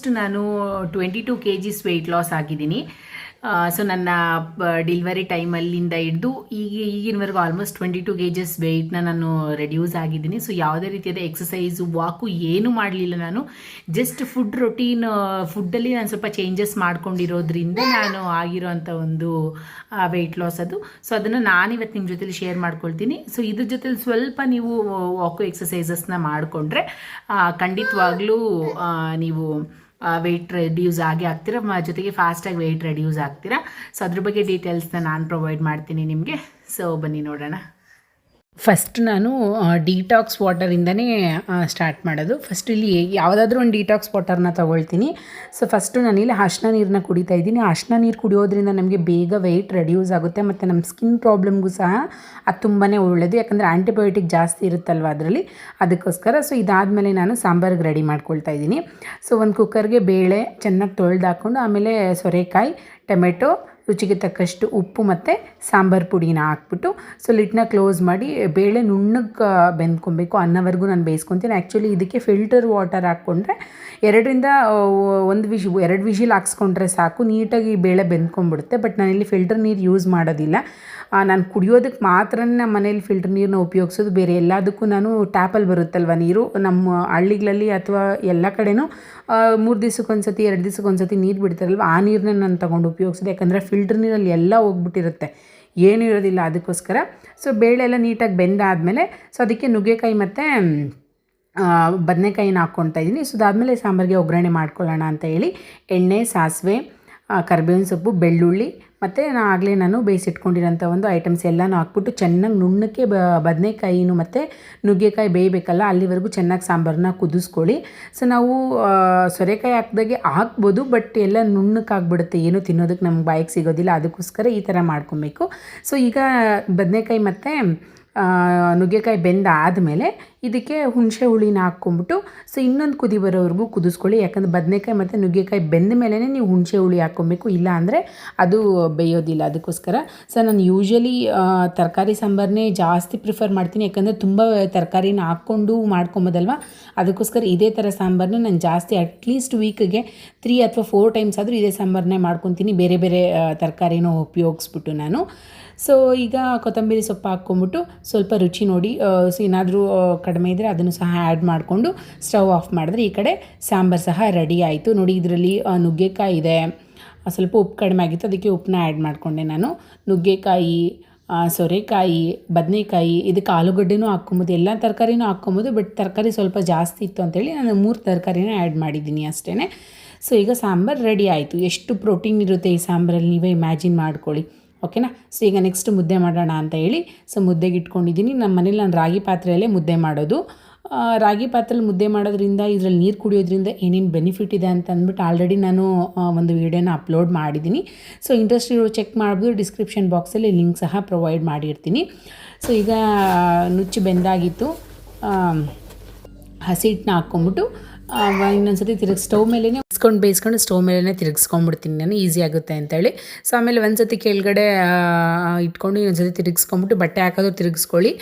Almost ನಾನು twenty two K Gs weight loss ಆಗಿದ್ದೀನಿ so ನನ್ನ ಡಿಲ್ವರಿ ಟೈಮಲ್ಲಿಂದ ಹಿಡಿದು ಈಗ, ಈಗಿನವರೆಗೂ almost twenty two K Gs ವೆಯ್ಟ್ನ ನಾನು ರೆಡ್ಯೂಸ್ ಆಗಿದ್ದೀನಿ. ಸೊ ಯಾವುದೇ ರೀತಿಯಾದ ಎಕ್ಸಸೈಸು ವಾಕು ಏನು ಮಾಡಲಿಲ್ಲ ನಾನು. ಜಸ್ಟ್ ಫುಡ್ ರೊಟೀನ್ ಫುಡ್ಡಲ್ಲಿ ನಾನು ಸ್ವಲ್ಪ ಚೇಂಜಸ್ ಮಾಡ್ಕೊಂಡಿರೋದ್ರಿಂದ ನಾನು ಆಗಿರೋಂಥ ಒಂದು ವೆಯ್ಟ್ ಲಾಸ್ ಅದು. ಸೊ ಅದನ್ನು ನಾನು ಇವತ್ತು ನಿಮ್ಮ ಜೊತೆಲಿ ಶೇರ್ ಮಾಡ್ಕೊಳ್ತೀನಿ. ಸೊ ಇದ್ರ ಜೊತೆಲಿ ಸ್ವಲ್ಪ ನೀವು ವಾಕು ಎಕ್ಸಸೈಸಸ್ನ ಮಾಡಿಕೊಂಡ್ರೆ ಖಂಡಿತವಾಗ್ಲೂ ನೀವು ವೆಯ್ಟ್ ರೆಡ್ಯೂಸ್ ಆಗಿ ಆಗ್ತೀರಾ? ಜೊತೆಗೆ ಫಾಸ್ಟಾಗಿ ವೆಯ್ಟ್ ರೆಡ್ಯೂಸ್ ಆಗ್ತೀರಾ? ಸೊ ಅದ್ರ ಬಗ್ಗೆ ಡೀಟೇಲ್ಸ್ನ ನಾನು ಪ್ರೊವೈಡ್ ಮಾಡ್ತೀನಿ ನಿಮಗೆ. ಸೊ ಬನ್ನಿ ನೋಡೋಣ. ಫಸ್ಟ್ ನಾನು ಡಿಟಾಕ್ಸ್ ವಾಟರಿಂದನೇ ಸ್ಟಾರ್ಟ್ ಮಾಡೋದು. ಫಸ್ಟ್ ಇಲ್ಲಿ ಯಾವುದಾದ್ರೂ ಒಂದು ಡಿಟಾಕ್ಸ್ ವಾಟರ್ನ ತೊಗೊಳ್ತೀನಿ. ಸೊ ಫಸ್ಟು ನಾನಿಲ್ಲಿ ಅರ್ಶಿನ ನೀರನ್ನ ಕುಡಿತಾ ಇದ್ದೀನಿ. ಅರ್ಶಿನ ನೀರು ಕುಡಿಯೋದ್ರಿಂದ ನಮಗೆ ಬೇಗ ವೆಯ್ಟ್ ರೆಡ್ಯೂಸ್ ಆಗುತ್ತೆ ಮತ್ತು ನಮ್ಮ ಸ್ಕಿನ್ ಪ್ರಾಬ್ಲಮ್ಗೂ ಸಹ ಅದು ತುಂಬಾ ಒಳ್ಳೆಯದು ಯಾಕಂದರೆ ಆ್ಯಂಟಿಬಯೋಟಿಕ್ ಜಾಸ್ತಿ ಇರುತ್ತಲ್ವ ಅದರಲ್ಲಿ? ಅದಕ್ಕೋಸ್ಕರ ಸೊ ಇದಾದಮೇಲೆ ನಾನು ಸಾಂಬಾರಿಗೆ ರೆಡಿ ಮಾಡ್ಕೊಳ್ತಾ ಇದ್ದೀನಿ. ಸೊ ಒಂದು ಕುಕ್ಕರ್ಗೆ ಬೇಳೆ ಚೆನ್ನಾಗಿ ತೊಳೆದು ಹಾಕ್ಕೊಂಡು ಆಮೇಲೆ ಸೊರೆಕಾಯಿ, ಟೊಮೆಟೊ ರುಚಿಗೆ ತಕ್ಕಷ್ಟು ಉಪ್ಪು ಮತ್ತು ಸಾಂಬಾರು ಪುಡಿನ ಹಾಕ್ಬಿಟ್ಟು ಸೊ ಲಿಟ್ನ ಕ್ಲೋಸ್ ಮಾಡಿ ಬೇಳೆ ನುಣ್ಣಗೆ ಬೆಂದ್ಕೊಬೇಕು. ಅನ್ನವರೆಗೂ ನಾನು ಬೇಯಿಸ್ಕೊತೀನಿ. ಆ್ಯಕ್ಚುಲಿ ಇದಕ್ಕೆ ಫಿಲ್ಟರ್ ವಾಟರ್ ಹಾಕ್ಕೊಂಡ್ರೆ ಎರಡರಿಂದ ಒಂದು ವಿಶ್, ಎರಡು ವಿಶಿಲ್ ಹಾಕ್ಸ್ಕೊಂಡ್ರೆ ಸಾಕು. ನೀಟಾಗಿ ಬೇಳೆ ಬೆಂದ್ಕೊಂಬಿಡುತ್ತೆ ಬಟ್ ನಾನಿಲ್ಲಿ ಫಿಲ್ಟರ್ ನೀರು ಯೂಸ್ ಮಾಡೋದಿಲ್ಲ. ನಾನು ಕುಡಿಯೋದಕ್ಕೆ ಮಾತ್ರ ನಮ್ಮ ಮನೇಲಿ ಫಿಲ್ಟರ್ ನೀರನ್ನ ಉಪಯೋಗಿಸೋದು, ಬೇರೆ ಎಲ್ಲದಕ್ಕೂ ನಾನು ಟ್ಯಾಪಲ್ಲಿ ಬರುತ್ತಲ್ವ ನೀರು? ನಮ್ಮ ಹಳ್ಳಿಗಳಲ್ಲಿ ಅಥವಾ ಎಲ್ಲ ಕಡೆನೂ ಮೂರು ದಿವ್ಸಕ್ಕೊಂದ್ಸತಿ, ಎರಡು ದಿವ್ಸಕ್ಕೊಂದ್ಸತಿ ನೀರು ಬಿಡ್ತಾರಲ್ವ, ಆ ನೀರನ್ನ ನಾನು ತೊಗೊಂಡು ಉಪಯೋಗಿಸೋದು. ಯಾಕಂದರೆ ಫಿಲ್ಟರ್ ನೀರಲ್ಲಿ ಎಲ್ಲ ಹೋಗ್ಬಿಟ್ಟಿರುತ್ತೆ. ಏನೂ ಇರೋದಿಲ್ಲ ಅದಕ್ಕೋಸ್ಕರ. ಸೊ ಬೇಳೆ ಎಲ್ಲ ನೀಟಾಗಿ ಬೆಂದಾದಮೇಲೆ ಸೊ ಅದಕ್ಕೆ ನುಗ್ಗೆಕಾಯಿ ಮತ್ತು ಬದನೆಕಾಯಿನ ಹಾಕ್ಕೊಳ್ತಾ ಇದ್ದೀನಿ ಸೊ ಅದಾದಮೇಲೆ ಸಾಂಬಾರಿಗೆ ಒಗ್ಗರಣೆ ಮಾಡ್ಕೊಳ್ಳೋಣ ಅಂತ ಹೇಳಿ, ಎಣ್ಣೆ, ಸಾಸಿವೆ ಕರಿಬೇವಿನ ಸೊಪ್ಪು, ಬೆಳ್ಳುಳ್ಳಿ ಮತ್ತು ನಾ ಆಗಲೇ ನಾನು ಬೇಯಿಸಿಟ್ಕೊಂಡಿರೋಂಥ ಒಂದು ಐಟಮ್ಸ್ ಎಲ್ಲನೂ ಹಾಕ್ಬಿಟ್ಟು ಚೆನ್ನಾಗಿ ನುಣ್ಣಕ್ಕೆ ಬ, ಬದನೆಕಾಯಿನೂ ಮತ್ತು ನುಗ್ಗೆಕಾಯಿ ಬೇಯಬೇಕಲ್ಲ, ಅಲ್ಲಿವರೆಗೂ ಚೆನ್ನಾಗಿ ಸಾಂಬಾರನ್ನ ಕುದಿಸ್ಕೊಳ್ಳಿ. ಸೊ ನಾವು ಸೊರೆಕಾಯಿ ಹಾಕ್ದಾಗೆ ಹಾಕ್ಬೋದು ಬಟ್ ಎಲ್ಲ ನುಣ್ಣಕ್ಕೆ ಆಗ್ಬಿಡುತ್ತೆ, ಏನು ತಿನ್ನೋದಕ್ಕೆ ನಮ್ಗೆ ಬಾಯಿಗೆ ಸಿಗೋದಿಲ್ಲ, ಅದಕ್ಕೋಸ್ಕರ ಈ ಥರ ಮಾಡ್ಕೊಬೇಕು. ಸೊ ಈಗ ಬದನೆಕಾಯಿ ಮತ್ತು ನುಗ್ಗೆಕಾಯಿ ನುಗ್ಗೆಕಾಯಿ ಬೆಂದಾದಮೇಲೆ ಇದಕ್ಕೆ ಹುಣಸೆ ಹುಳಿನ ಹಾಕ್ಕೊಂಬಿಟ್ಟು ಸೊ ಇನ್ನೊಂದು ಕುದಿ ಬರೋವರೆಗೂ ಕುದಿಸ್ಕೊಳ್ಳಿ. ಯಾಕಂದರೆ ಬದನೆಕಾಯಿ ಮತ್ತು ನುಗ್ಗೆಕಾಯಿ ಬೆಂದ ಮೇಲೆ ನೀವು ಹುಣಸೆ ಹುಳಿ ಹಾಕ್ಕೊಬೇಕು. ಇಲ್ಲ ಅಂದರೆ ಅದು ಬೇಯೋದಿಲ್ಲ ಅದಕ್ಕೋಸ್ಕರ. ಸೊ ನಾನು ಯೂಶ್ವಲಿ ತರಕಾರಿ ಸಾಂಬಾರನ್ನೇ ಜಾಸ್ತಿ ಪ್ರಿಫರ್ ಮಾಡ್ತೀನಿ. ಯಾಕಂದರೆ ತುಂಬ ತರಕಾರಿನ ಹಾಕ್ಕೊಂಡು ಮಾಡ್ಕೊಬೋದಲ್ವ? ಅದಕ್ಕೋಸ್ಕರ ಇದೇ ಥರ ಸಾಂಬಾರನ್ನ ನಾನು ಜಾಸ್ತಿ ಅಟ್ಲೀಸ್ಟ್ ವೀಕ್ಗೆ ತ್ರೀ ಅಥವಾ ಫೋರ್ ಟೈಮ್ಸ್ ಆದರೂ ಇದೇ ಸಾಂಬಾರನ್ನೇ ಮಾಡ್ಕೊತೀನಿ. ಬೇರೆ ಬೇರೆ ತರಕಾರಿನೂ ಉಪಯೋಗಿಸ್ಬಿಟ್ಟು ನಾನು. ಸೊ ಈಗ ಕೊತ್ತಂಬರಿ ಸೊಪ್ಪು ಹಾಕ್ಕೊಂಬಿಟ್ಟು ಸ್ವಲ್ಪ ರುಚಿ ನೋಡಿ ಸೊ ಏನಾದರೂ ಕಡಿಮೆ ಇದ್ದರೆ ಅದನ್ನು ಸಹ ಆ್ಯಡ್ ಮಾಡಿಕೊಂಡು ಸ್ಟವ್ ಆಫ್ ಮಾಡಿದ್ರೆ ಈ ಕಡೆ ಸಾಂಬಾರು ಸಹ ರೆಡಿ ಆಯಿತು. ನೋಡಿ ಇದರಲ್ಲಿ ನುಗ್ಗೆಕಾಯಿ ಇದೆ. ಸ್ವಲ್ಪ ಉಪ್ಪು ಕಡಿಮೆ ಆಗಿತ್ತು, ಅದಕ್ಕೆ ಉಪ್ಪನ್ನ ಆ್ಯಡ್ ಮಾಡಿಕೊಂಡೆ ನಾನು. ನುಗ್ಗೆಕಾಯಿ ಸೋರೆಕಾಯಿ, ಬದನೆಕಾಯಿ, ಇದಕ್ಕೆ ಆಲೂಗಡ್ಡೆನೂ ಹಾಕ್ಕೊಬೋದು. ಎಲ್ಲ ತರಕಾರಿನೂ ಹಾಕ್ಕೊಬೋದು ಬಟ್ ತರಕಾರಿ ಸ್ವಲ್ಪ ಜಾಸ್ತಿ ಇತ್ತು ಅಂತೇಳಿ ನಾನು ಮೂರು ತರಕಾರಿನ ಆ್ಯಡ್ ಮಾಡಿದ್ದೀನಿ ಅಷ್ಟೇ ಸೊ ಈಗ ಸಾಂಬಾರು ರೆಡಿ ಆಯಿತು. ಎಷ್ಟು ಪ್ರೋಟೀನ್ ಇರುತ್ತೆ ಈ ಸಾಂಬಾರಲ್ಲಿ, ನೀವೇ ಇಮ್ಯಾಜಿನ್ ಮಾಡ್ಕೊಳ್ಳಿ. ಓಕೆನಾ ಸೊ ಈಗ ನೆಕ್ಸ್ಟ್ ಮುದ್ದೆ ಮಾಡೋಣ ಅಂತ ಹೇಳಿ ಸೊ ಮುದ್ದೆಗೆ ಇಟ್ಕೊಂಡಿದ್ದೀನಿ ನಮ್ಮ ಮನೇಲಿ ನಾನು ರಾಗಿ ಪಾತ್ರೆಯಲ್ಲೇ ಮುದ್ದೆ ಮಾಡೋದು. ರಾಗಿ ಪಾತ್ರೆಯಲ್ಲಿ ಮುದ್ದೆ ಮಾಡೋದ್ರಿಂದ ಇದರಲ್ಲಿ ನೀರು ಕುಡಿಯೋದ್ರಿಂದ ಏನೇನು ಬೆನಿಫಿಟ್ ಇದೆ ಅಂತ ಅಂದ್ಬಿಟ್ಟು ಆಲ್ರೆಡಿ ನಾನು ಒಂದು ವೀಡಿಯೋನ ಅಪ್ಲೋಡ್ ಮಾಡಿದ್ದೀನಿ ಸೊ ಇಂಟ್ರೆಸ್ಟ್ ಇರೋ ಚೆಕ್ ಮಾಡ್ಬೋದು. ಡಿಸ್ಕ್ರಿಪ್ಷನ್ ಬಾಕ್ಸಲ್ಲಿ ಲಿಂಕ್ ಸಹ ಪ್ರೊವೈಡ್ ಮಾಡಿರ್ತೀನಿ. ಸೊ ಈಗ ನುಚ್ಚು ಬೆಂದಾಗಿತ್ತು. ಹಸಿ ಹಿಟ್ಟನ್ನ ಹಾಕ್ಕೊಂಬಿಟ್ಟು ಇನ್ನೊಂದ್ಸತಿ ತಿರುಗಿ ಸ್ಟವ್ ಮೇಲೇ ಇಸ್ಕೊಂಡು ಬೇಯಿಸ್ಕೊಂಡು ಸ್ಟವ್ ಮೇಲೇ ತಿರುಗಿಸ್ಕೊಂಡ್ಬಿಡ್ತೀನಿ ನಾನು, ಈಸಿ ಆಗುತ್ತೆ ಅಂತೇಳಿ. ಸೊ ಆಮೇಲೆ ಒಂದ್ಸತಿ ಕೆಳಗಡೆ ಇಟ್ಕೊಂಡು ಇಟ್ಕೊಂಡು ಇನ್ನೊಂದ್ಸತಿ ತಿರುಗಿಸ್ಕೊಂಬಿಟ್ಟು ಬಟ್ಟೆ ಹಾಕೋದು ತಿರುಗಿಸ್ಕೊಳ್ಳಿ.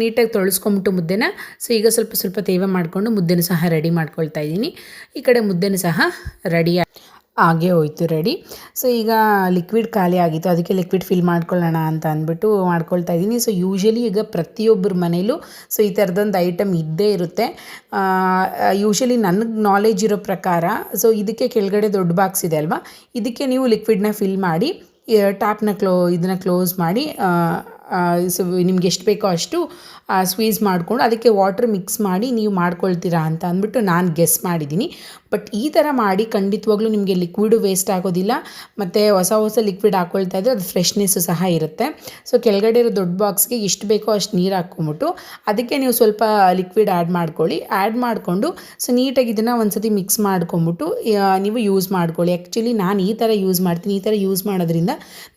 ನೀಟಾಗಿ ತೊಳಸ್ಕೊಂಬಿಟ್ಟು ಮುದ್ದೆನ ಸೊ ಈಗ ಸ್ವಲ್ಪ ಸ್ವಲ್ಪ ತೇವ ಮಾಡಿಕೊಂಡು ಮುದ್ದೆನೂ ಸಹ ರೆಡಿ ಮಾಡ್ಕೊಳ್ತಾ ಇದ್ದೀನಿ. ಈ ಕಡೆ ಮುದ್ದೆನೂ ಸಹ ರೆಡಿ ಆಗೇ ಹೋಯ್ತು ರೆಡಿ ಸೊ ಈಗ ಲಿಕ್ವಿಡ್ ಖಾಲಿ ಆಗಿತ್ತು. ಅದಕ್ಕೆ ಲಿಕ್ವಿಡ್ ಫಿಲ್ ಮಾಡ್ಕೊಳ್ಳೋಣ ಅಂತ ಅಂದ್ಬಿಟ್ಟು ಮಾಡ್ಕೊಳ್ತಾ ಇದ್ದೀನಿ. ಸೊ ಯೂಶ್ವಲಿ ಈಗ ಪ್ರತಿಯೊಬ್ಬರ ಮನೇಲೂ ಸೊ ಈ ಥರದೊಂದು ಐಟಮ್ ಇದ್ದೇ ಇರುತ್ತೆ. ಯೂಶ್ವಲಿ ನನಗೆ ನಾಲೆಜ್ ಇರೋ ಪ್ರಕಾರ ಸೊ ಇದಕ್ಕೆ ಕೆಳಗಡೆ ದೊಡ್ಡ ಬಾಕ್ಸ್ ಇದೆ ಅಲ್ವಾ? ಇದಕ್ಕೆ ನೀವು ಲಿಕ್ವಿಡ್ನ ಫಿಲ್ ಮಾಡಿ ಟ್ಯಾಪ್ನ ಕ್ಲೋ ಇದನ್ನು ಕ್ಲೋಸ್ ಮಾಡಿ ನಿಮ್ಗೆ ಎಷ್ಟು ಬೇಕೋ ಅಷ್ಟು ಸ್ವೀಸ್ ಮಾಡಿಕೊಂಡು ಅದಕ್ಕೆ ವಾಟ್ರ್ ಮಿಕ್ಸ್ ಮಾಡಿ ನೀವು ಮಾಡ್ಕೊಳ್ತೀರಾ ಅಂತ ಅಂದ್ಬಿಟ್ಟು ನಾನು ಗೆಸ್ ಮಾಡಿದ್ದೀನಿ ಬಟ್ ಈ ಥರ ಮಾಡಿ ಖಂಡಿತವಾಗ್ಲೂ ನಿಮಗೆ ಲಿಕ್ವಿಡು ವೇಸ್ಟ್ ಆಗೋದಿಲ್ಲ. ಮತ್ತು ಹೊಸ ಹೊಸ ಲಿಕ್ವಿಡ್ ಹಾಕ್ಕೊಳ್ತಾ ಇದ್ದರೆ ಅದು ಫ್ರೆಶ್ನೆಸ್ಸು ಸಹ ಇರುತ್ತೆ. ಸೊ ಕೆಳಗಡೆ ಇರೋ ದೊಡ್ಡ ಬಾಕ್ಸ್ಗೆ ಎಷ್ಟು ಬೇಕೋ ಅಷ್ಟು ನೀರು ಹಾಕ್ಕೊಂಬಿಟ್ಟು ಅದಕ್ಕೆ ನೀವು ಸ್ವಲ್ಪ ಲಿಕ್ವಿಡ್ ಆ್ಯಡ್ ಮಾಡ್ಕೊಳ್ಳಿ. ಆ್ಯಡ್ ಮಾಡಿಕೊಂಡು ಸೊ ನೀಟಾಗಿ ಇದನ್ನು ಒಂದ್ಸತಿ ಮಿಕ್ಸ್ ಮಾಡ್ಕೊಂಬಿಟ್ಟು ನೀವು ಯೂಸ್ ಮಾಡ್ಕೊಳ್ಳಿ. ಆ್ಯಕ್ಚುಲಿ ನಾನು ಈ ಥರ ಯೂಸ್ ಮಾಡ್ತೀನಿ, ಈ ಥರ ಯೂಸ್ ಮಾಡೋದ್ರಿಂದ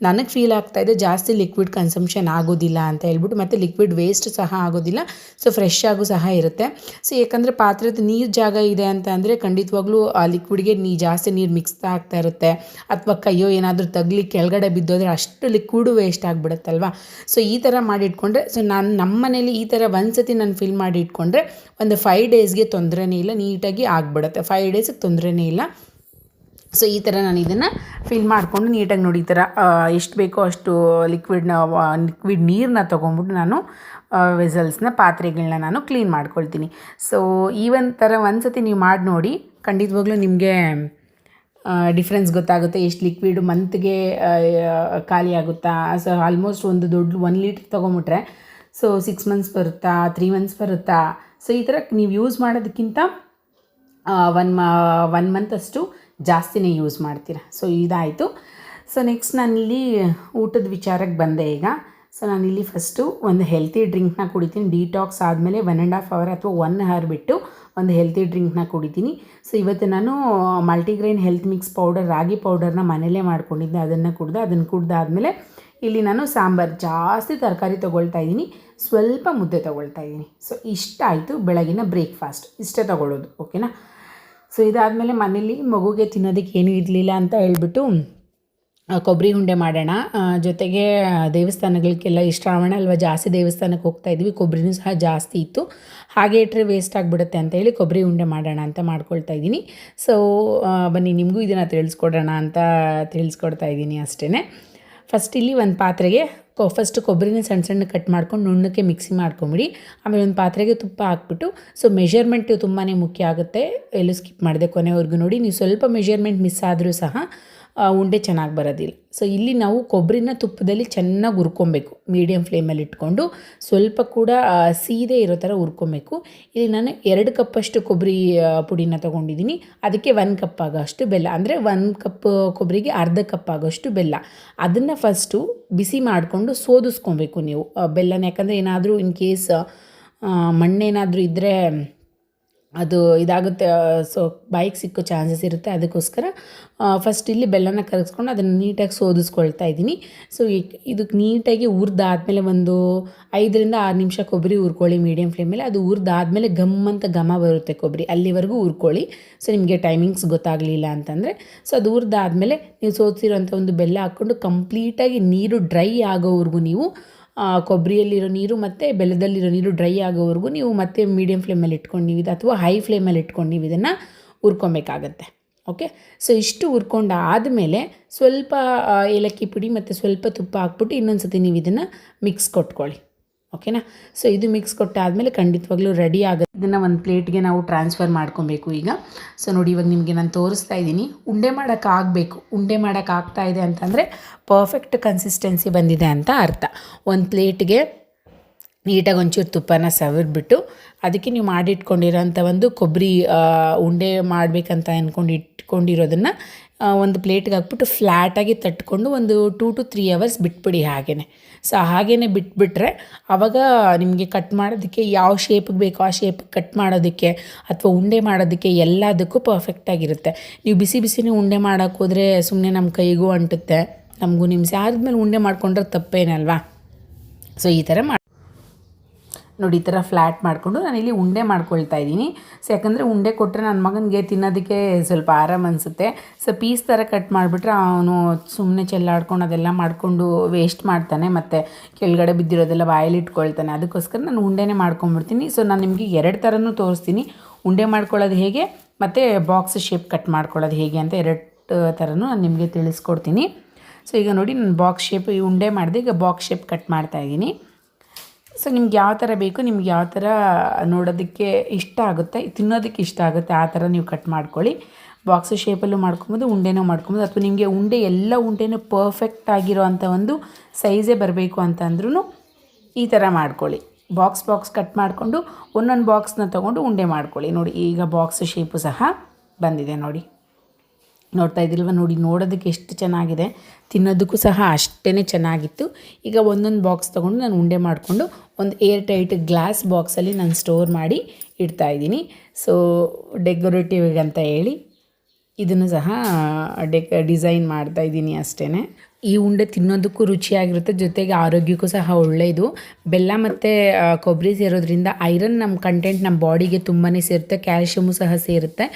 ನನಗೆ ಫೀಲ್ ಆಗ್ತಾ ಇದೆ ಜಾಸ್ತಿ ಲಿಕ್ವಿಡ್ ಕನ್ಸಂಪ್ಷನ್ ಆಗೋದಿಲ್ಲ ಅಂತ ಹೇಳ್ಬಿಟ್ಟು ಮತ್ತು ಲಿಕ್ವಿಡ್ ವೇಸ್ಟ್ ಸಹ ಆಗೋದಿಲ್ಲ. ಸೊ ಫ್ರೆಶ್ ಆಗೂ ಸಹ ಇರುತ್ತೆ. ಸೊ ಏಕೆಂದರೆ ಪಾತ್ರದ ನೀರು ಜಾಗ ಇದೆ ಅಂತ ಅಂದರೆ ಖಂಡಿತವಾಗ್ಲೂ ಆ ಲಿಕ್ವಿಡ್ಗೆ ನೀ ಜಾಸ್ತಿ ನೀರು ಮಿಕ್ಸ್ ಆಗ್ತಾ ಇರುತ್ತೆ. ಅಥವಾ ಕೈಯೋ ಏನಾದರೂ ತಗ್ಲಿ ಕೆಳಗಡೆ ಬಿದ್ದೋದ್ರೆ ಅಷ್ಟು ಲಿಕ್ವಿಡು ವೇಸ್ಟ್ ಆಗಿಬಿಡುತ್ತಲ್ವ? ಸೊ ಈ ಥರ ಮಾಡಿಟ್ಕೊಂಡ್ರೆ ಸೊ ನಾನು ನಮ್ಮ ಮನೇಲಿ ಈ ಥರ ಒಂದು ಸತಿ ನಾನು ಫಿಲ್ ಮಾಡಿ ಇಟ್ಕೊಂಡ್ರೆ ಒಂದು ಫೈವ್ ಡೇಸ್ಗೆ ತೊಂದರೆನೇ ಇಲ್ಲ, ನೀಟಾಗಿ ಆಗಿಬಿಡುತ್ತೆ. ಫೈವ್ ಡೇಸಿಗೆ ತೊಂದರೆನೇ ಇಲ್ಲ. ಸೊ ಈ ಥರ ನಾನು ಇದನ್ನು ಫಿಲ್ ಮಾಡಿಕೊಂಡು ನೀಟಾಗಿ ನೋಡಿ ಈ ಥರ ಎಷ್ಟು ಬೇಕೋ ಅಷ್ಟು ಲಿಕ್ವಿಡ್ನ ಲಿಕ್ವಿಡ್ ನೀರನ್ನ ತೊಗೊಂಬಿಟ್ಟು ನಾನು ವೆಸಲ್ಸ್ನ ಪಾತ್ರೆಗಳನ್ನ ನಾನು ಕ್ಲೀನ್ ಮಾಡ್ಕೊಳ್ತೀನಿ. ಸೊ ಈ ಒಂದು ಥರ ಒಂದು ಸತಿ ನೀವು ಮಾಡಿ ನೋಡಿ, ಖಂಡಿತವಾಗ್ಲೂ ನಿಮಗೆ ಡಿಫ್ರೆನ್ಸ್ ಗೊತ್ತಾಗುತ್ತೆ ಎಷ್ಟು ಲಿಕ್ವಿಡ್ ಮಂತ್ಗೆ ಖಾಲಿ ಆಗುತ್ತಾ. ಸೊ ಆಲ್ಮೋಸ್ಟ್ ಒಂದು ದೊಡ್ಡ ಒನ್ ಲೀಟ್ರ್ ತೊಗೊಂಬಿಟ್ರೆ ಸೊ ಸಿಕ್ಸ್ ಮಂತ್ಸ್ ಬರುತ್ತಾ ತ್ರೀ ಮಂತ್ಸ್ ಬರುತ್ತಾ. ಸೊ ಈ ಥರ ನೀವು ಯೂಸ್ ಮಾಡೋದಕ್ಕಿಂತ ಒನ್ ಒನ್ ಮಂತಷ್ಟು ಜಾಸ್ತಿನೇ ಯೂಸ್ ಮಾಡ್ತೀರಾ? ಸೊ ಇದಾಯಿತು. ಸೊ ನೆಕ್ಸ್ಟ್ ನಾನಿಲ್ಲಿ ಊಟದ ವಿಚಾರಕ್ಕೆ ಬಂದೆ ಈಗ. ಸೊ ನಾನಿಲ್ಲಿ ಫಸ್ಟು ಒಂದು ಹೆಲ್ತಿ ಡ್ರಿಂಕ್ನ ಕುಡಿತೀನಿ. ಡಿಟಾಕ್ಸ್ ಆದಮೇಲೆ ಒನ್ ಆ್ಯಂಡ್ ಹಾಫ್ ಅವರ್ ಅಥವಾ ಒನ್ ಅವರ್ ಬಿಟ್ಟು ಒಂದು ಹೆಲ್ತಿ ಡ್ರಿಂಕ್ನ ಕುಡಿತೀನಿ. ಸೊ ಇವತ್ತು ನಾನು ಮಲ್ಟಿಗ್ರೈನ್ ಹೆಲ್ತ್ ಮಿಕ್ಸ್ ಪೌಡರ್ ರಾಗಿ ಪೌಡರ್ನ ಮನೇಲೇ ಮಾಡ್ಕೊಂಡಿದ್ದೆ. ಅದನ್ನು ಕುಡ್ದೆ, ಅದನ್ನು ಕುಡ್ದಾದಮೇಲೆ ಇಲ್ಲಿ ನಾನು ಸಾಂಬಾರು ಜಾಸ್ತಿ ತರಕಾರಿ ತೊಗೊಳ್ತಾ ಇದ್ದೀನಿ. ಸ್ವಲ್ಪ ಮುದ್ದೆ ತೊಗೊಳ್ತಾ ಇದ್ದೀನಿ. ಸೊ ಇಷ್ಟ ಆಯಿತು ಬೆಳಗಿನ ಬ್ರೇಕ್ಫಾಸ್ಟ್ ಇಷ್ಟೇ ತೊಗೊಳ್ಳೋದು ಓಕೆನಾ ಸೊ ಇದಾದಮೇಲೆ ಮನೇಲಿ ಮಗುಗೆ ತಿನ್ನೋದಕ್ಕೆ ಏನೂ ಇರಲಿಲ್ಲ ಅಂತ ಹೇಳ್ಬಿಟ್ಟು ಕೊಬ್ಬರಿ ಉಂಡೆ ಮಾಡೋಣ. ಜೊತೆಗೆ ದೇವಸ್ಥಾನಗಳಿಗೆಲ್ಲ ಇಷ್ಟ ಆಗೋಣ ಅಲ್ವಾ ಜಾಸ್ತಿ ದೇವಸ್ಥಾನಕ್ಕೆ ಹೋಗ್ತಾ ಇದ್ವಿ, ಕೊಬ್ಬರಿನೂ ಸಹ ಜಾಸ್ತಿ ಇತ್ತು. ಹಾಗೆ ಇಟ್ಟರೆ ವೇಸ್ಟ್ ಆಗಿಬಿಡುತ್ತೆ ಅಂತ ಹೇಳಿ ಕೊಬ್ಬರಿ ಉಂಡೆ ಮಾಡೋಣ ಅಂತ ಮಾಡ್ಕೊಳ್ತಾ ಇದ್ದೀನಿ. ಸೊ ಬನ್ನಿ, ನಿಮಗೂ ಇದನ್ನು ತಿಳಿಸ್ಕೊಡೋಣ ಅಂತ ತಿಳಿಸ್ಕೊಡ್ತಾ ಇದ್ದೀನಿ ಅಷ್ಟೇ ಫಸ್ಟ್ ಇಲ್ಲಿ ಒಂದು ಪಾತ್ರೆಗೆ ಕೊ ಫಸ್ಟ್ ಕೊಬ್ಬರಿನ ಸಣ್ಣ ಸಣ್ಣ ಕಟ್ ಮಾಡ್ಕೊಂಡು ನುಣ್ಣಕ್ಕೆ ಮಿಕ್ಸಿ ಮಾಡ್ಕೊಂಬಿಡಿ. ಆಮೇಲೆ ಒಂದು ಪಾತ್ರೆಗೆ ತುಪ್ಪ ಹಾಕ್ಬಿಟ್ಟು ಸೊ ಮೆಷರ್ಮೆಂಟು ತುಂಬಾ ಮುಖ್ಯ ಆಗುತ್ತೆ. ಎಲ್ಲೂ ಸ್ಕಿಪ್ ಮಾಡಿದೆ ಕೊನೆವರೆಗೂ ನೋಡಿ. ನೀವು ಸ್ವಲ್ಪ ಮೆಷರ್ಮೆಂಟ್ ಮಿಸ್ ಆದರೂ ಸಹ ಉಂಡೆ ಚೆನ್ನಾಗಿ ಬರೋದಿಲ್ಲ. ಸೊ ಇಲ್ಲಿ ನಾವು ಕೊಬ್ಬರಿನ ತುಪ್ಪದಲ್ಲಿ ಚೆನ್ನಾಗಿ ಹುರ್ಕೊಬೇಕು. ಮೀಡಿಯಮ್ ಫ್ಲೇಮಲ್ಲಿ ಇಟ್ಕೊಂಡು ಸ್ವಲ್ಪ ಕೂಡ ಸೀದೆ ಇರೋ ಥರ ಹುರ್ಕೊಬೇಕು. ಇಲ್ಲಿ ನಾನು ಎರಡು ಕಪ್ಪಷ್ಟು ಕೊಬ್ಬರಿ ಪುಡಿನ ತೊಗೊಂಡಿದ್ದೀನಿ. ಅದಕ್ಕೆ ಒಂದು ಕಪ್ ಆಗೋಷ್ಟು ಬೆಲ್ಲ. ಅಂದರೆ ಒಂದು ಕಪ್ ಕೊಬ್ಬರಿಗೆ ಅರ್ಧ ಕಪ್ ಆಗೋಷ್ಟು ಬೆಲ್ಲ. ಅದನ್ನು ಫಸ್ಟು ಬಿಸಿ ಮಾಡಿಕೊಂಡು ಸೋದಿಸ್ಕೊಬೇಕು ನೀವು ಬೆಲ್ಲನ. ಯಾಕಂದರೆ ಏನಾದರೂ ಇನ್ ಕೇಸ್ ಮಣ್ಣೇನಾದರೂ ಇದ್ದರೆ ಅದು ಇದಾಗುತ್ತೆ ಸೊ ಬಾಯಿಗೆ ಸಿಕ್ಕೋ ಚಾನ್ಸಸ್ ಇರುತ್ತೆ. ಅದಕ್ಕೋಸ್ಕರ ಫಸ್ಟ್ ಇಲ್ಲಿ ಬೆಲ್ಲನ ಕರಗಿಸ್ಕೊಂಡು ಅದನ್ನು ನೀಟಾಗಿ ಸೋದಿಸ್ಕೊಳ್ತಾ ಇದ್ದೀನಿ. ಸೊ ಇದಕ್ಕೆ ನೀಟಾಗಿ ಹುರಿದಾದ್ಮೇಲೆ ಒಂದು ಐದರಿಂದ ಆರು ನಿಮಿಷ ಕೊಬ್ಬರಿ ಹುರ್ಕೊಳ್ಳಿ ಮೀಡಿಯಮ್ ಫ್ಲೇಮಲ್ಲಿ ಅದು ಹುರಿದಾದ್ಮೇಲೆ ಗಮ್ ಅಂತ ಘಮ ಬರುತ್ತೆ ಕೊಬ್ಬರಿ. ಅಲ್ಲಿವರೆಗೂ ಹುರ್ಕೊಳ್ಳಿ. ಸೊ ನಿಮಗೆ ಟೈಮಿಂಗ್ಸ್ ಗೊತ್ತಾಗಲಿಲ್ಲ ಅಂತಂದರೆ ಸೊ ಅದು ಹುರಿದಾದ್ಮೇಲೆ ನೀವು ಸೋದಿಸಿರೋಂಥ ಒಂದು ಬೆಲ್ಲ ಹಾಕ್ಕೊಂಡು ಕಂಪ್ಲೀಟಾಗಿ ನೀರು ಡ್ರೈ ಆಗೋವರೆಗೂ ನೀವು ಕೊಬ್ಬರಿಯಲ್ಲಿರೋ ನೀರು ಮತ್ತು ಬೆಲ್ಲದಲ್ಲಿರೋ ನೀರು ಡ್ರೈ ಆಗೋವರೆಗೂ ನೀವು ಮತ್ತೆ ಮೀಡಿಯಮ್ ಫ್ಲೇಮಲ್ಲಿ ಇಟ್ಕೊಂಡು ನೀವು ಇದು ಅಥವಾ ಹೈ ಫ್ಲೇಮಲ್ಲಿ ಇಟ್ಕೊಂಡು ನೀವು ಇದನ್ನು ಹುರ್ಕೊಬೇಕಾಗತ್ತೆ. ಓಕೆ ಸೊ ಇಷ್ಟು ಹುರ್ಕೊಂಡು ಆದಮೇಲೆ ಸ್ವಲ್ಪ ಏಲಕ್ಕಿ ಪುಡಿ ಮತ್ತು ಸ್ವಲ್ಪ ತುಪ್ಪ ಹಾಕ್ಬಿಟ್ಟು ಇನ್ನೊಂದು ಸತಿ ನೀವು ಇದನ್ನು ಮಿಕ್ಸ್ ಕೊಟ್ಕೊಳ್ಳಿ. ಓಕೆನಾ ಸೊ ಇದು ಮಿಕ್ಸ್ ಕೊಟ್ಟಾದಮೇಲೆ ಖಂಡಿತವಾಗ್ಲೂ ರೆಡಿ ಆಗುತ್ತೆ ಇದನ್ನು ಒಂದು ಪ್ಲೇಟ್ಗೆ ನಾವು ಟ್ರಾನ್ಸ್ಫರ್ ಮಾಡ್ಕೊಬೇಕು ಈಗ. ಸೊ ನೋಡಿ ಇವಾಗ ನಿಮಗೆ ನಾನು ತೋರಿಸ್ತಾ ಇದ್ದೀನಿ. ಉಂಡೆ ಮಾಡೋಕ್ಕಾಗಬೇಕು ಉಂಡೆ ಮಾಡೋಕ್ಕಾಗ್ತಾ ಇದೆ ಅಂತಂದರೆ ಪರ್ಫೆಕ್ಟ್ ಕನ್ಸಿಸ್ಟೆನ್ಸಿ ಬಂದಿದೆ ಅಂತ ಅರ್ಥ. ಒಂದು ಪ್ಲೇಟ್ಗೆ ನೀಟಾಗಿ ಒಂಚೂರು ತುಪ್ಪನ ಸವರ್ಬಿಟ್ಟು ಅದಕ್ಕೆ ನೀವು ಮಾಡಿಟ್ಕೊಂಡಿರೋಂಥ ಒಂದು ಕೊಬ್ಬರಿ ಉಂಡೆ ಮಾಡಬೇಕಂತ ಅಂದ್ಕೊಂಡು ಇಟ್ಕೊಂಡಿರೋದನ್ನು ಒಂದು ಪ್ಲೇಟ್ಗೆ ಹಾಕ್ಬಿಟ್ಟು ಫ್ಲ್ಯಾಟಾಗಿ ತಟ್ಕೊಂಡು ಒಂದು ಟೂ ಟು ತ್ರೀ ಅವರ್ಸ್ ಬಿಟ್ಬಿಡಿ ಹಾಗೇ ಸೊ ಹಾಗೇ ಬಿಟ್ಬಿಟ್ರೆ ಆವಾಗ ನಿಮಗೆ ಕಟ್ ಮಾಡೋದಕ್ಕೆ ಯಾವ ಶೇಪಿಗೆ ಬೇಕೋ ಆ ಶೇಪಿಗೆ ಕಟ್ ಮಾಡೋದಕ್ಕೆ ಅಥವಾ ಉಂಡೆ ಮಾಡೋದಕ್ಕೆ ಎಲ್ಲದಕ್ಕೂ ಪರ್ಫೆಕ್ಟಾಗಿರುತ್ತೆ ನೀವು ಬಿಸಿ ಬಿಸಿನೇ ಉಂಡೆ ಮಾಡೋಕ್ಕೋದ್ರೆ ಸುಮ್ಮನೆ ನಮ್ಮ ಕೈಗೂ ಅಂಟುತ್ತೆ. ನಮಗೂ ನಿಮ್ಸೆ ಆದಮೇಲೆ ಉಂಡೆ ಮಾಡ್ಕೊಂಡ್ರೆ ತಪ್ಪೇನಲ್ವಾ? ಸೊ ಈ ಥರ ಮಾಡಿ ನೋಡಿ, ಈ ಥರ ಫ್ಲ್ಯಾಟ್ ಮಾಡಿಕೊಂಡು ಇಲ್ಲಿ ಉಂಡೆ ಮಾಡ್ಕೊಳ್ತಾ ಇದ್ದೀನಿ. ಸೊ ಯಾಕಂದರೆ ಉಂಡೆ ಕೊಟ್ಟರೆ ನನ್ನ ಮಗನಿಗೆ ತಿನ್ನೋದಕ್ಕೆ ಸ್ವಲ್ಪ ಆರಾಮ ಅನಿಸುತ್ತೆ. ಸೊ ಪೀಸ್ ಥರ ಕಟ್ ಮಾಡಿಬಿಟ್ರೆ ಅವನು ಸುಮ್ಮನೆ ಚೆಲ್ಲಾಡ್ಕೊಂಡು ಅದೆಲ್ಲ ಮಾಡಿಕೊಂಡು ವೇಸ್ಟ್ ಮಾಡ್ತಾನೆ, ಮತ್ತು ಕೆಳಗಡೆ ಬಿದ್ದಿರೋದೆಲ್ಲ ಬಾಯಲ್ಲಿ ಇಟ್ಕೊಳ್ತಾನೆ. ಅದಕ್ಕೋಸ್ಕರ ನಾನು ಉಂಡೆನೇ ಮಾಡ್ಕೊಂಬಿಡ್ತೀನಿ. ಸೊ ನಾನು ನಿಮಗೆ ಎರಡು ಥರನೂ ತೋರಿಸ್ತೀನಿ. ಉಂಡೆ ಮಾಡ್ಕೊಳ್ಳೋದು ಹೇಗೆ, ಮತ್ತು ಬಾಕ್ಸ್ ಶೇಪ್ ಕಟ್ ಮಾಡ್ಕೊಳ್ಳೋದು ಹೇಗೆ ಅಂತ ಎರಡು ಥರನೂ ನಾನು ನಿಮಗೆ ತಿಳಿಸ್ಕೊಡ್ತೀನಿ. ಸೊ ಈಗ ನೋಡಿ, ನಾನು ಬಾಕ್ಸ್ ಶೇಪ್ ಉಂಡೆ ಮಾಡಿದೆ, ಈಗ ಬಾಕ್ಸ್ ಶೇಪ್ ಕಟ್ ಮಾಡ್ತಾಯಿದ್ದೀನಿ ಸೊ ನಿಮ್ಗೆ ಯಾವ ಥರ ಬೇಕು, ನಿಮ್ಗೆ ಯಾವ ಥರ ನೋಡೋದಕ್ಕೆ ಇಷ್ಟ ಆಗುತ್ತೆ, ತಿನ್ನೋದಕ್ಕೆ ಇಷ್ಟ ಆಗುತ್ತೆ, ಆ ಥರ ನೀವು ಕಟ್ ಮಾಡ್ಕೊಳ್ಳಿ. ಬಾಕ್ಸ್ ಶೇಪಲ್ಲೂ ಮಾಡ್ಕೊಬೋದು, ಉಂಡೆನೂ ಮಾಡ್ಕೊಬೋದು, ಅಥವಾ ನಿಮಗೆ ಉಂಡೆ, ಎಲ್ಲ ಉಂಡೆನೂ ಪರ್ಫೆಕ್ಟ್ ಆಗಿರೋ ಅಂಥ ಒಂದು ಸೈಜೇ ಬರಬೇಕು ಅಂತಂದ್ರೂ ಈ ಥರ ಮಾಡ್ಕೊಳ್ಳಿ. ಬಾಕ್ಸ್ ಬಾಕ್ಸ್ ಕಟ್ ಮಾಡಿಕೊಂಡು, ಒಂದೊಂದು ಬಾಕ್ಸ್ನ ತೊಗೊಂಡು ಉಂಡೆ ಮಾಡ್ಕೊಳ್ಳಿ. ನೋಡಿ, ಈಗ ಬಾಕ್ಸ್ ಶೇಪು ಸಹ ಬಂದಿದೆ ನೋಡಿ. ನೋಡ್ತಾ ಇದ್ದಿಲ್ವ? ನೋಡಿ, ನೋಡೋದಕ್ಕೆ ಎಷ್ಟು ಚೆನ್ನಾಗಿದೆ. ತಿನ್ನೋದಕ್ಕೂ ಸಹ ಅಷ್ಟೇ ಚೆನ್ನಾಗಿತ್ತು. ಈಗ ಒಂದೊಂದು ಬಾಕ್ಸ್ ತೊಗೊಂಡು ನಾನು ಉಂಡೆ ಮಾಡಿಕೊಂಡು ಒಂದು ಏರ್ ಟೈಟ್ ಗ್ಲಾಸ್ ಬಾಕ್ಸಲ್ಲಿ ನಾನು ಸ್ಟೋರ್ ಮಾಡಿ ಇಡ್ತಾಯಿದ್ದೀನಿ ಸೊ ಡೆಕೋರೇಟಿವ್ಗೆ ಅಂತ ಹೇಳಿ ಇದನ್ನು ಸಹ ಡೆಕ್ ಡಿಸೈನ್ ಮಾಡ್ತಾ ಇದ್ದೀನಿ ಅಷ್ಟೇ ಈ ಉಂಡೆ ತಿನ್ನೋದಕ್ಕೂ ರುಚಿಯಾಗಿರುತ್ತೆ, ಜೊತೆಗೆ ಆರೋಗ್ಯಕ್ಕೂ ಸಹ ಒಳ್ಳೆಯದು. ಬೆಲ್ಲ ಮತ್ತು ಕೊಬ್ಬರಿ ಸೇರೋದ್ರಿಂದ ಐರನ್ ನಮ್ಮ ಕಂಟೆಂಟ್ ನಮ್ಮ ಬಾಡಿಗೆ ತುಂಬಾ ಸೇರುತ್ತೆ ಕ್ಯಾಲ್ಶಿಯಮು ಸಹ ಸೇರುತ್ತೆ.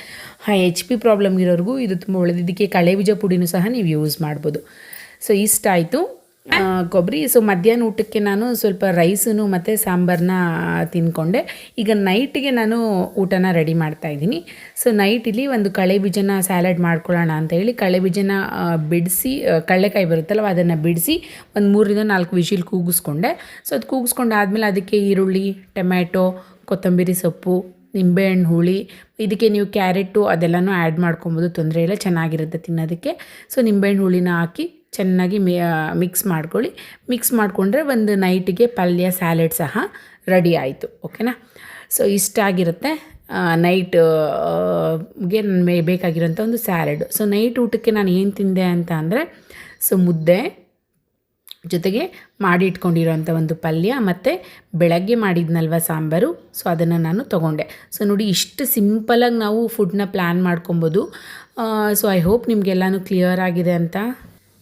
ಹಾಂ ಎಚ್ ಪಿ ಪ್ರಾಬ್ಲಮ್ ಇರೋರಿಗೂ ಇದು ತುಂಬ ಒಳ್ಳೆಯದಿದ್ದಕ್ಕೆ ಕಳೆಬೀಜ ಕಳೆ ಬೀಜ ಪುಡಿನೂ ಸಹ ನೀವು ಯೂಸ್ ಮಾಡ್ಬೋದು. ಸೊ ಇಷ್ಟ ಆಯಿತು ಕೊಬ್ಬರಿ ಸೊ ಮಧ್ಯಾಹ್ನ ಊಟಕ್ಕೆ ನಾನು ಸ್ವಲ್ಪ ರೈಸನ್ನು ಮತ್ತು ಸಾಂಬಾರನ್ನ ತಿನ್ಕೊಂಡೆ. ಈಗ ನೈಟಿಗೆ ನಾನು ಊಟನ ರೆಡಿ ಮಾಡ್ತಾ ಇದ್ದೀನಿ. ಸೊ ನೈಟ್ ಇಲ್ಲಿ ಒಂದು ಕಳೆ ಬೀಜನ ಸ್ಯಾಲಡ್ ಮಾಡ್ಕೊಳ್ಳೋಣ ಅಂತ ಹೇಳಿ ಕಳೆ ಬೀಜನ ಬಿಡಿಸಿ ಕಡಲೆಕಾಯಿ ಬರುತ್ತಲ್ವ ಅದನ್ನು ಬಿಡಿಸಿ ಒಂದು ಮೂರರಿಂದ ನಾಲ್ಕು ವಿಷಿಲ್ ಕೂಗಿಸ್ಕೊಂಡೆ. ಸೊ ಅದು ಕೂಗಿಸ್ಕೊಂಡಾದ್ಮೇಲೆ ಅದಕ್ಕೆ ಈರುಳ್ಳಿ, ಟೊಮ್ಯಾಟೊ, ಕೊತ್ತಂಬರಿ ಸೊಪ್ಪು, ನಿಂಬೆಹಣ್ಣು ಹುಳಿ, ಇದಕ್ಕೆ ನೀವು ಕ್ಯಾರೆಟು ಅದೆಲ್ಲನೂ ಆ್ಯಡ್ ಮಾಡ್ಕೊಬೋದು. ತೊಂದರೆ ಇಲ್ಲ, ಚೆನ್ನಾಗಿರುತ್ತೆ ತಿನ್ನೋದಕ್ಕೆ. ಸೊ ನಿಂಬೆಹಣ್ಣು ಹುಳಿನ ಹಾಕಿ ಚೆನ್ನಾಗಿ ಮಿಕ್ಸ್ ಮಾಡ್ಕೊಳ್ಳಿ. ಮಿಕ್ಸ್ ಮಾಡಿಕೊಂಡ್ರೆ ಒಂದು ನೈಟಿಗೆ ಪಲ್ಯ ಸ್ಯಾಲೆಡ್ ಸಹ ರೆಡಿ ಆಯಿತು. ಓಕೆನಾ ಸೊ ಇಷ್ಟ ಆಗಿರುತ್ತೆ ನೈಟ್ಗೆ ಬೇಕಾಗಿರೋಂಥ ಒಂದು ಸ್ಯಾಲೆಡ್ ಸೊ ನೈಟ್ ಊಟಕ್ಕೆ ನಾನು ಏನು ತಿಂದೆ ಅಂತ ಅಂದರೆ ಸೊ ಮುದ್ದೆ ಜೊತೆಗೆ ಮಾಡಿ ಇಟ್ಕೊಂಡಿರೋಂಥ ಒಂದು ಪಲ್ಯ ಮತ್ತು ಬೆಳಗ್ಗೆ ಮಾಡಿದ್ನಲ್ವ ಸಾಂಬಾರು ಸೊ ಅದನ್ನು ನಾನು ತೊಗೊಂಡೆ. ಸೊ ನೋಡಿ, ಇಷ್ಟು ಸಿಂಪಲಾಗಿ ನಾವು ಫುಡ್ನ ಪ್ಲ್ಯಾನ್ ಮಾಡ್ಕೊಬೋದು. ಸೊ ಐ ಹೋಪ್ ನಿಮಗೆಲ್ಲನೂ ಕ್ಲಿಯರ್ ಆಗಿದೆ ಅಂತ.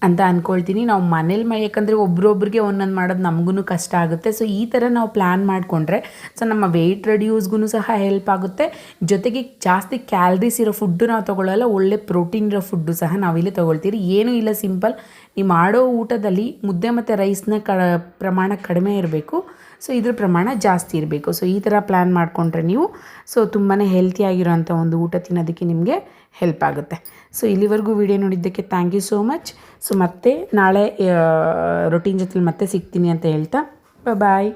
ಅಂತ ಅಂದ್ಕೊಳ್ತೀನಿ ನಾವು ಮನೇಲಿ ಮ, ಯಾಕಂದರೆ ಒಬ್ರೊಬ್ರಿಗೆ ಒಂದೊಂದು ಮಾಡೋದು ನಮಗೂ ಕಷ್ಟ ಆಗುತ್ತೆ. ಸೊ ಈ ಥರ ನಾವು ಪ್ಲ್ಯಾನ್ ಮಾಡಿಕೊಂಡ್ರೆ, ಸೊ, ನಮ್ಮ ವೆಯ್ಟ್ ರೆಡ್ಯೂಸ್ಗೂ ಸಹ ಹೆಲ್ಪ್ ಆಗುತ್ತೆ. ಜೊತೆಗೆ ಜಾಸ್ತಿ ಕ್ಯಾಲ್ರೀಸ್ ಇರೋ ಫುಡ್ಡು ನಾವು ತೊಗೊಳ್ಳಲ್ಲ, ಒಳ್ಳೆ ಪ್ರೋಟೀನ್ ಇರೋ ಫುಡ್ಡು ಸಹ ನಾವಿಲ್ಲಿ ತೊಗೊಳ್ತೀರಿ. ಏನೂ ಇಲ್ಲ ಸಿಂಪಲ್ ನೀವು ಮಾಡೋ ಊಟದಲ್ಲಿ ಮುದ್ದೆ ಮತ್ತು ರೈಸ್ನ ಕ, ಪ್ರಮಾಣ ಕಡಿಮೆ ಇರಬೇಕು. ಸೊ ಇದ್ರ ಪ್ರಮಾಣ ಜಾಸ್ತಿ ಇರಬೇಕು. ಸೊ ಈ ಥರ ಪ್ಲ್ಯಾನ್ ಮಾಡಿಕೊಂಡ್ರೆ ನೀವು ಸೊ ತುಂಬಾ ಹೆಲ್ತಿಯಾಗಿರೋಂಥ ಒಂದು ಊಟ ತಿನ್ನೋದಕ್ಕೆ ನಿಮಗೆ ಹೆಲ್ಪ್ ಆಗುತ್ತೆ. ಸೊ ಇಲ್ಲಿವರೆಗೂ ವಿಡಿಯೋ ನೋಡಿದ್ದಕ್ಕೆ thank you so much so ಮತ್ತೆ ನಾಳೆ ರೊಟೀನ್ ಜೊತೆಲಿ ಮತ್ತೆ ಸಿಗ್ತೀನಿ ಅಂತ ಹೇಳ್ತಾ ಬಾಯ್